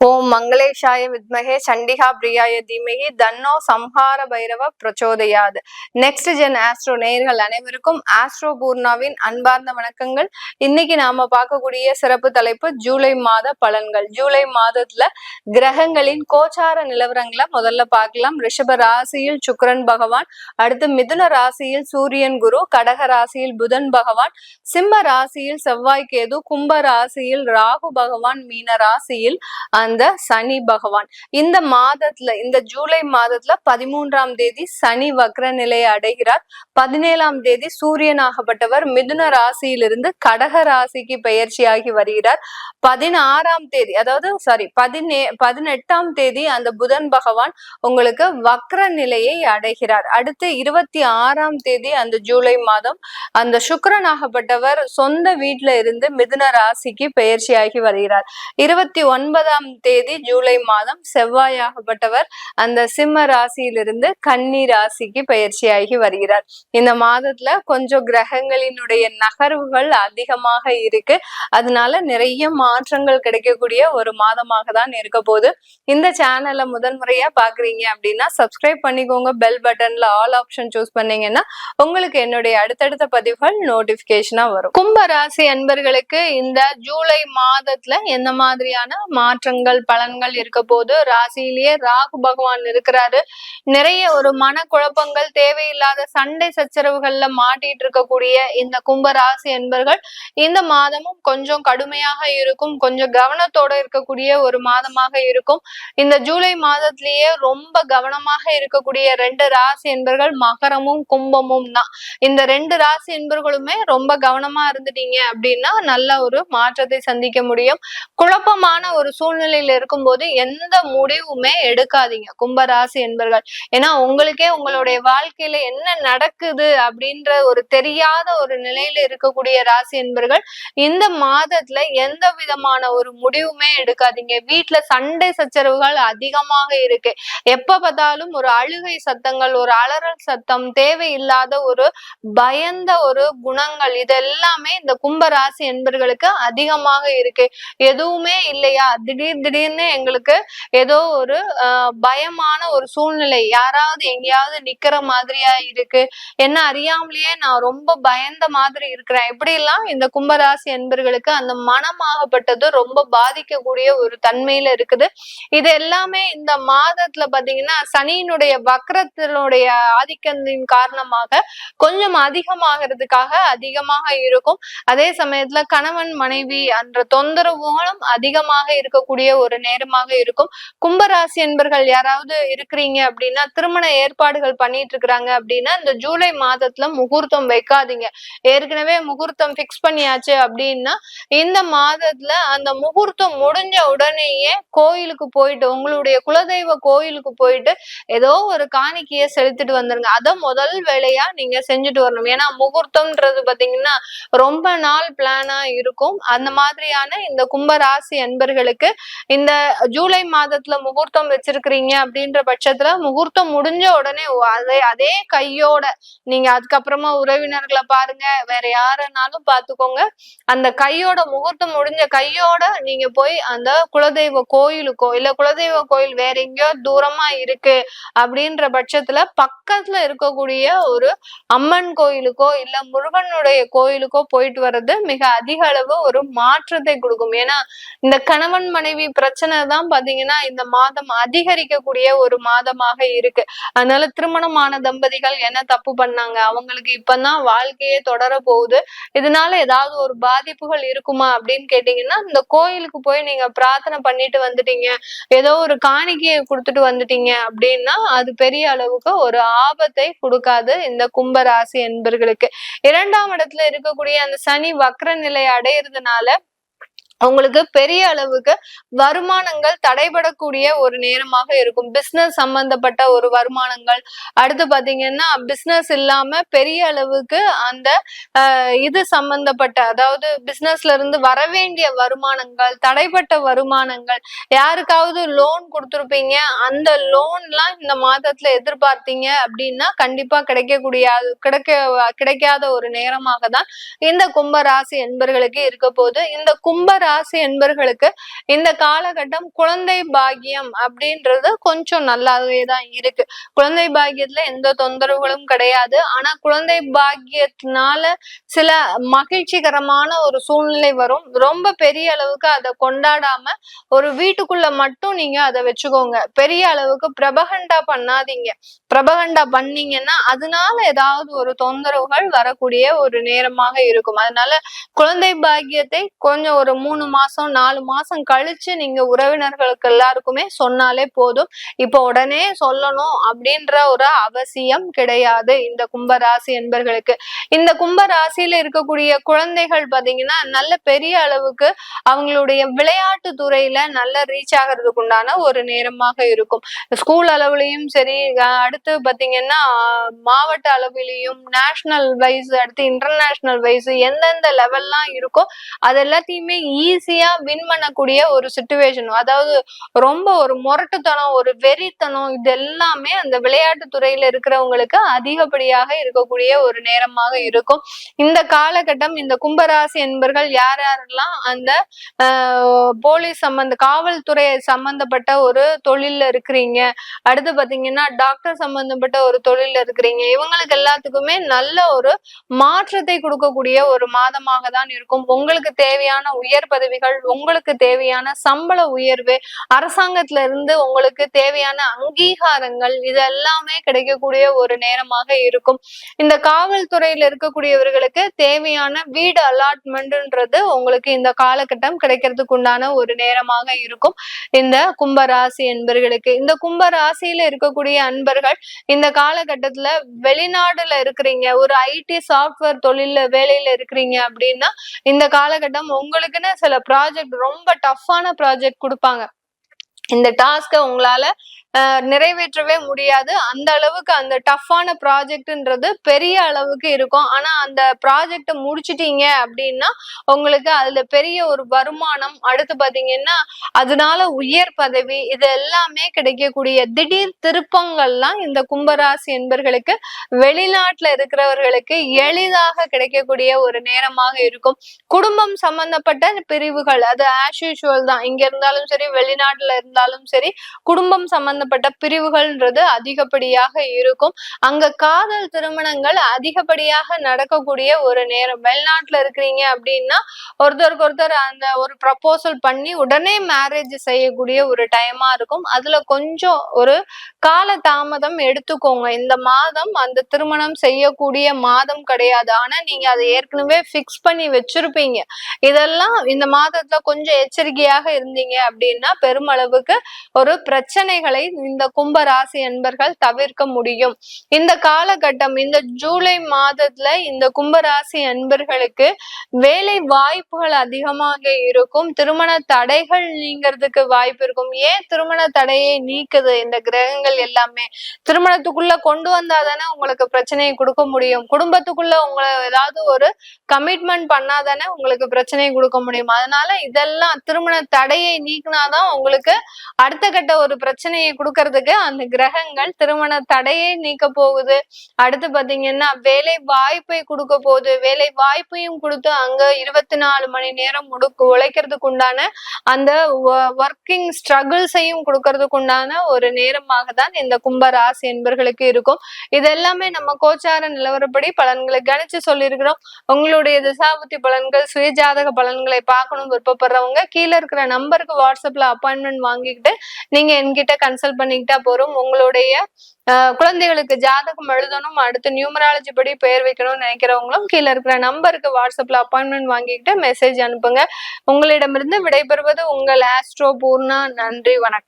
ஓம் மங்களேஷாய வித்மகே சண்டிகா பிரியாய தீமகி தன்னோ சம்ஹார பைரவ பிரச்சோதயாது. நெக்ஸ்ட் ஜென் ஆஸ்ட்ரோ நேயர்கள் அனைவருக்கும் ஆஸ்ட்ரோ பூர்ணாவின் அன்பார்ந்த வணக்கங்கள். இன்னைக்கு நாம பார்க்கக்கூடிய சிறப்பு தலைப்பு ஜூலை மாத பலன்கள். ஜூலை மாதத்துல கிரகங்களின் கோச்சார நிலவரங்களை முதல்ல பார்க்கலாம். ரிஷப ராசியில் சுக்கரன் பகவான் அடுத்து மிதுன ராசியில் சூரியன் குரு கடக ராசியில் புதன் பகவான் சிம்ம ராசியில் செவ்வாய் கேது கும்ப ராசியில் ராகு பகவான் மீன ராசியில் அந்த சனி பகவான். இந்த மாதத்துல இந்த ஜூலை மாதத்துல பதிமூன்றாம் தேதி சனி வக்ர நிலையை அடைகிறார். பதினேழாம் தேதி சூரியனாகப்பட்டவர் மிதுன ராசியிலிருந்து கடக ராசிக்கு பயிற்சியாகி வருகிறார். பதினாறாம் தேதி அதாவது சாரி பதினே பதினெட்டாம் தேதி அந்த புதன் பகவான் உங்களுக்கு வக்ர நிலையை அடைகிறார். அடுத்து இருபத்தி ஆறாம் தேதி அந்த ஜூலை மாதம் அந்த சுக்கரனாகப்பட்டவர் சொந்த வீட்டுல இருந்து மிதுன ராசிக்கு பயிற்சியாகி வருகிறார். இருபத்தி ஒன்பதாம் தேதி ஜூலை மாதம் செவ்வாயாகப்பட்டவர் அந்த சிம்ம ராசியிலிருந்து கன்னி ராசிக்கு பயிற்சியாகி வருகிறார். இந்த மாதத்துல கொஞ்சம் கிரகங்களினுடைய நகர்வுகள் அதிகமாக இருக்கு. அதனால நிறைய மாற்றங்கள் கிடைக்கக்கூடிய ஒரு மாதமாக தான் இருக்க போகுது. இந்த சேனலை முதன்முறையா பாக்குறீங்க அப்படின்னா சப்ஸ்கிரைப் பண்ணிக்கோங்க. பெல் பட்டன்ல ஆல் ஆப்ஷன் சூஸ் பண்ணீங்கன்னா உங்களுக்கு என்னுடைய அடுத்தடுத்த பதிவுகள் நோட்டிபிகேஷனா வரும். கும்ப ராசி அன்பர்களுக்கு இந்த ஜூலை மாதத்துல எந்த மாதிரியான மாற்றங்கள் பலன்கள் இருக்க போது ராசியிலேயே ராகு பகவான் இருக்கிறாரு. நிறைய ஒரு மன குழப்பங்கள் தேவையில்லாத சண்டை சச்சரவுகள்ல மாட்டிட்டு இருக்கக்கூடிய இந்த கும்ப ராசி என்பர்கள் இந்த மாதமும் கொஞ்சம் கடுமையாக இருக்கும். கொஞ்சம் கவனத்தோட இருக்கக்கூடிய ஒரு மாதமாக இருக்கும். இந்த ஜூலை மாதத்திலேயே ரொம்ப கவனமாக இருக்கக்கூடிய ரெண்டு ராசி என்பர்கள் மகரமும் கும்பமும் தான். இந்த ரெண்டு ராசி என்பர்களுமே ரொம்ப கவனமா இருந்துட்டீங்க அப்படின்னா நல்ல ஒரு மாற்றத்தை சந்திக்க முடியும். குழப்பமான ஒரு சூழ்நிலையில இருக்கும்போது எந்த முடிவுமே எடுக்காதீங்க. கும்பராசி என்பர்கள். ஏன்னா உங்களுக்கே உங்களுடைய வாழ்க்கையில என்ன நடக்குது அப்படின்ற ஒரு தெரியாத ஒரு நிலையில இருக்கக்கூடிய ராசி என்பர்கள் இந்த மாதத்துல எந்த விதமான ஒரு முடிவுமே எடுக்காதீங்க. வீட்டுல சண்டை சச்சரவுகள் அதிகமாக இருக்கு. எப்ப பார்த்தாலும் ஒரு அழுகை சத்தங்கள் ஒரு அலறல் சத்தம் தேவையில்லாத ஒரு பயந்த ஒரு குணங்கள் இதெல்லாமே இந்த கும்பராசி என்பர்களுக்கு அதிகமாக இருக்கு. எதுவுமே இல்லையா? திடீர் திடீர் திடீர்னு எங்களுக்கு ஏதோ ஒரு பயமான ஒரு சூழ்நிலை. யாராவது எங்கேயாவது நிக்கிற மாதிரியா இருக்கு. என்ன அறியாமலேயே நான் ரொம்ப பயந்த மாதிரி இருக்கிறேன். எப்படிலாம் எல்லாம் இந்த கும்பராசி என்பர்களுக்கு அந்த மனமாகப்பட்டது ரொம்ப பாதிக்கக்கூடிய ஒரு தன்மையில இருக்குது. இது எல்லாமே இந்த மாதத்துல பாத்தீங்கன்னா சனியினுடைய வக்கரத்தினுடைய ஆதிக்கத்தின் காரணமாக கொஞ்சம் அதிகமாகிறதுக்காக அதிகமாக இருக்கும். அதே சமயத்துல கணவன் மனைவி என்ற தொந்தரவுகளும் அதிகமாக இருக்கக்கூடிய ஒரு நேரமாக இருக்கும். கும்பராசி என்பர்கள் யாராவது இருக்கிறீங்க அப்படின்னா திருமண ஏற்பாடுகள் பண்ணிட்டு இருக்கிறாங்க அப்படின்னா இந்த ஜூலை மாதத்துல முகூர்த்தம் வைக்காதீங்க. ஏற்கனவே முகூர்த்தம் பிக்ஸ் பண்ணியாச்சு அப்படின்னா இந்த மாதத்துல அந்த முகூர்த்தம் முடிஞ்ச உடனேயே கோயிலுக்கு போயிட்டு உங்களுடைய குலதெய்வ கோயிலுக்கு போயிட்டு ஏதோ ஒரு காணிக்கைய செலுத்திட்டு வந்துருங்க. அத முதல் வேலையா நீங்க செஞ்சுட்டு வரணும். ஏன்னா முகூர்த்தம்ன்றது பாத்தீங்கன்னா ரொம்ப நாள் பிளானா இருக்கும். அந்த மாதிரியான இந்த கும்பராசி அன்பர்களுக்கு இந்த ஜூலை மாதத்துல முகூர்த்தம் வச்சிருக்கிறீங்க அப்படின்ற பட்சத்துல முகூர்த்தம் முடிஞ்ச உடனே அதே அதே கையோட நீங்க அதுக்கப்புறமா உறவினர்களை பாருங்க. வேற யாருனாலும் பாத்துக்கோங்க. அந்த கையோட முகூர்த்தம் முடிஞ்ச கையோட நீங்க போய் அந்த குலதெய்வ கோயிலுக்கோ இல்ல குலதெய்வ கோயில் வேற எங்கேயோ தூரமா இருக்கு அப்படின்ற பட்சத்துல பக்கத்துல இருக்கக்கூடிய ஒரு அம்மன் கோயிலுக்கோ இல்ல முருகனுடைய கோயிலுக்கோ போயிட்டு வர்றது மிக அதிக அளவு ஒரு மாற்றத்தை கொடுக்கும். ஏன்னா இந்த கணவன் மனைவி பிரச்சனை பிரச்சனை தான் பாத்தீங்கன்னா இந்த மாதம் அதிகரிக்கக்கூடிய ஒரு மாதமாக இருக்கு. அதனால திருமணமான தம்பதிகள் என்ன தப்பு பண்ணாங்க? அவங்களுக்கு இப்பதான் வாழ்க்கையே தொடர போகுது. இதனால ஏதாவது ஒரு பாதிப்புகள் இருக்குமா அப்படின்னு கேட்டீங்கன்னா இந்த கோயிலுக்கு போய் நீங்க பிரார்த்தனை பண்ணிட்டு வந்துட்டீங்க. ஏதோ ஒரு காணிக்கையை கொடுத்துட்டு வந்துட்டீங்க அப்படின்னா அது பெரிய அளவுக்கு ஒரு ஆபத்தை கொடுக்காது இந்த கும்பராசி என்பர்களுக்கு. இரண்டாம் இடத்துல இருக்கக்கூடிய அந்த சனி வக்ர நிலை அடையிறதுனால உங்களுக்கு பெரிய அளவுக்கு வருமானங்கள் தடைபடக்கூடிய ஒரு நேரமாக இருக்கும். பிசினஸ் சம்பந்தப்பட்ட ஒரு வருமானங்கள். அடுத்து பாத்தீங்கன்னா பிசினஸ் இல்லாம பெரிய அளவுக்கு அந்த இது சம்பந்தப்பட்ட அதாவது பிசினஸ்ல இருந்து வரவேண்டிய வருமானங்கள் தடைப்பட்ட வருமானங்கள் யாருக்காவது லோன் கொடுத்துருப்பீங்க அந்த லோன்லாம் இந்த மாதத்துல எதிர்பார்த்தீங்க அப்படின்னா கண்டிப்பா கிடைக்கக்கூடிய கிடைக்க கிடைக்காத ஒரு நேரமாக தான் இந்த கும்பராசி என்பர்களுக்கு இருக்க போது இந்த கும்ப ராசி என்பர்களுக்கு இந்த காலகட்டம் குழந்தை பாகியம் அப்படின்றது கொஞ்சம் நல்லாவே தான் இருக்கு. குழந்தை பாக்கியத்துல எந்த தொந்தரவுகளும் கிடையாது. ஆனா குழந்தை பாகியத்தினால சில மகிழ்ச்சிகரமான ஒரு சூழ்நிலை வரும். ரொம்ப பெரிய அளவுக்கு அதை கொண்டாடாம ஒரு வீட்டுக்குள்ள மட்டும் நீங்க அதை வச்சுக்கோங்க. பெரிய அளவுக்கு பிரபகண்டா பண்ணாதீங்க. பிரபகண்டா பண்ணீங்கன்னா அதனால ஏதாவது ஒரு தொந்தரவுகள் வரக்கூடிய ஒரு நேரமாக இருக்கும். அதனால குழந்தை பாக்கியத்தை கொஞ்சம் ஒரு மூணு மாசம் நாலு மாசம் கழிச்சு நீங்க உறவினர்களுக்கு எல்லாருக்குமே சொன்னாலே போதும். இப்போ உடனே சொல்லணும் அப்படின்ற ஒரு அவசியம் கிடையாது இந்த கும்பராசி என்பர்களுக்கு. இந்த கும்பராசியில இருக்கக்கூடிய குழந்தைகள் பாத்தீங்கன்னா நல்ல பெரிய அளவுக்கு அவங்களுடைய விளையாட்டு துறையில நல்ல ரீச் ஆகிறதுக்கு உண்டான ஒரு நேரமாக இருக்கும். ஸ்கூல் அளவுலயும் சரி அடுத்து பாத்தீங்கன்னா மாவட்ட அளவிலையும் நேஷனல் வைஸ் அடுத்து இன்டர்நேஷனல் வைஸ் எந்தெந்த லெவல்லாம் இருக்கோ அது எல்லாத்தையுமே ஈஸியா வின் பண்ணக்கூடிய ஒரு சுச்சுவேஷன் அதாவது ரொம்ப ஒரு முரட்டுத்தனம் ஒரு வெறித்தனம் இது எல்லாமே அந்த விளையாட்டு துறையில இருக்கிறவங்களுக்கு அதிகப்படியாக இருக்கக்கூடிய ஒரு நேரமாக இருக்கும். இந்த காலகட்டம் இந்த கும்பராசி என்பர்கள் யார் யாரெல்லாம் அந்த போலீஸ் சம்பந்த காவல்துறை சம்பந்தப்பட்ட ஒரு தொழில்ல இருக்கிறீங்க. அடுத்து பாத்தீங்கன்னா டாக்டர் சம்பந்தப்பட்ட ஒரு தொழில்ல இருக்கிறீங்க. இவங்களுக்கு எல்லாத்துக்குமே நல்ல ஒரு மாற்றத்தை கொடுக்கக்கூடிய ஒரு மாதமாக தான் இருக்கும். உங்களுக்கு தேவையான உயர் பதவிகள் உங்களுக்கு தேவையான சம்பள உயர்வு அரசாங்கத்துல இருந்து உங்களுக்கு தேவையான அங்கீகாரங்கள் இது எல்லாமே கிடைக்கக்கூடிய ஒரு நேரமாக இருக்கும். இந்த காவல்துறையில இருக்கக்கூடியவர்களுக்கு தேவையான வீடு அலாட்மெண்ட்ன்றது உங்களுக்கு இந்த காலகட்டம் கிடைக்கிறதுக்கு உண்டான ஒரு நேரமாக இருக்கும். இந்த கும்பராசி என்பர்களுக்கு இந்த கும்பராசியில இருக்கக்கூடிய அன்பர்கள் இந்த காலகட்டத்துல வெளிநாடுல இருக்கிறீங்க ஒரு ஐடி சாஃப்ட்வேர் தொழில வேலையில இருக்கிறீங்க அப்படின்னா இந்த காலகட்டம் உங்களுக்குன்னு சில ப்ராஜெக்ட் ரொம்ப டஃப்பான ப்ராஜெக்ட் கொடுப்பாங்க. இந்த டாஸ்க்கை உங்களால நிறைவேற்றவே முடியாது. அந்த அளவுக்கு அந்த டஃப்பான ப்ராஜெக்ட்ன்றது பெரிய அளவுக்கு இருக்கும். ஆனா அந்த ப்ராஜெக்ட் முடிச்சிட்டீங்க அப்படின்னா உங்களுக்கு அதுல பெரிய ஒரு வருமானம் அடுத்து பாத்தீங்கன்னா அதனால உயர் பதவி இது எல்லாமே கிடைக்கக்கூடிய திடீர் திருப்பங்கள்லாம் இந்த கும்பராசி என்பர்களுக்கு வெளிநாட்டுல இருக்கிறவர்களுக்கு எளிதாக கிடைக்கக்கூடிய ஒரு நேரமாக இருக்கும். குடும்பம் சம்பந்தப்பட்ட பிரிவுகள் அது ஆஸ் யூஷுவல் தான். இங்க இருந்தாலும் சரி வெளிநாட்டுல இருந்தாலும் சரி குடும்பம் சம்பந்த சம்பந்தப்பட்ட பிரிவுகள்ன்றது அதிகப்படியாக இருக்கும். அங்க காதல் திருமணங்கள் அதிகப்படியாக நடக்கக்கூடிய ஒரு நேரம். வெளிநாட்டுல இருக்கிறீங்க அப்படின்னா ஒருத்தருக்கு ஒருத்தர் அந்த ஒரு ப்ரப்போசல் பண்ணி உடனே மேரேஜ் செய்யக்கூடிய ஒரு டைமா இருக்கும். அதுல கொஞ்சம் ஒரு கால தாமதம் எடுத்துக்கோங்க. இந்த மாதம் அந்த திருமணம் செய்யக்கூடிய மாதம் கிடையாது. ஆனா நீங்க அதை ஏற்கனவே ஃபிக்ஸ் பண்ணி வச்சிருப்பீங்க. இதெல்லாம் இந்த மாதத்துல கொஞ்சம் எச்சரிக்கையாக இருந்தீங்க அப்படின்னா பெருமளவுக்கு ஒரு பிரச்சனைகளை இந்த கும்ப ராசி அன்பர்கள் தவிர்க்க முடியும். இந்த காலகட்டம் இந்த ஜூலை மாதத்துல இந்த கும்பராசி அன்பர்களுக்கு வேலை வாய்ப்புகள் அதிகமாக இருக்கும். திருமண தடைகள் நீங்கிறதுக்கு வாய்ப்பு இருக்கும். ஏன் திருமண தடையை நீக்குது? இந்த கிரகங்கள் எல்லாமே திருமணத்துக்குள்ள கொண்டு வந்தா தானே உங்களுக்கு பிரச்சனையை கொடுக்க முடியும். குடும்பத்துக்குள்ள உங்களை ஏதாவது ஒரு கமிட்மெண்ட் பண்ணாதானே உங்களுக்கு பிரச்சனையை கொடுக்க முடியும். அதனால இதெல்லாம் திருமண தடையை நீக்கினாதான் உங்களுக்கு அடுத்த கட்ட ஒரு பிரச்சனையை கொடுக்கறதுக்கு அந்த கிரகங்கள் திருமண தடையை நீக்க போகுது. அடுத்து பாத்தீங்கன்னா வேலை வாய்ப்பை கொடுக்க போகுது. வேலை வாய்ப்பையும் கொடுத்து அங்க இருபத்தி நாலு மணி நேரம் முடுக்கு உழைக்கிறதுக்கு உண்டான அந்த ஒர்க்கிங் ஸ்ட்ரகிள்ஸையும் கொடுக்கறதுக்கு உண்டான ஒரு நேரமாக தான் இந்த கும்ப ராசி என்பர்களுக்கு இருக்கும். இது எல்லாமே நம்ம கோச்சார நிலவரப்படி பலன்களை கணிச்சு சொல்லியிருக்கிறோம். உங்களுடைய திசாபுத்தி பலன்கள் சுயஜாதக பலன்களை பார்க்கணும் விருப்பப்படுறவங்க கீழே இருக்கிற நம்பருக்கு வாட்ஸ்அப்ல அப்பாயின்மெண்ட் வாங்கிக்கிட்டு நீங்க என்கிட்ட கன்சல்ட் பண்ணிக்கிட்டா போறோம். உங்களுடைய குழந்தைகளுக்கு ஜாதகம் எழுதணும் அடுத்து நியூமராலஜி படி பெயர் வைக்கணும்னு நினைக்கிறவங்களும் கீழே இருக்கிற நம்பருக்கு வாட்ஸ்அப்ல அப்பாயின்மெண்ட் வாங்கிக்கிட்டு மெசேஜ் அனுப்புங்க. உங்களிடமிருந்து விடைபெறுவது உங்கள் ஆஸ்ட்ரோ பூர்ணா நன்றி வணக்கம்.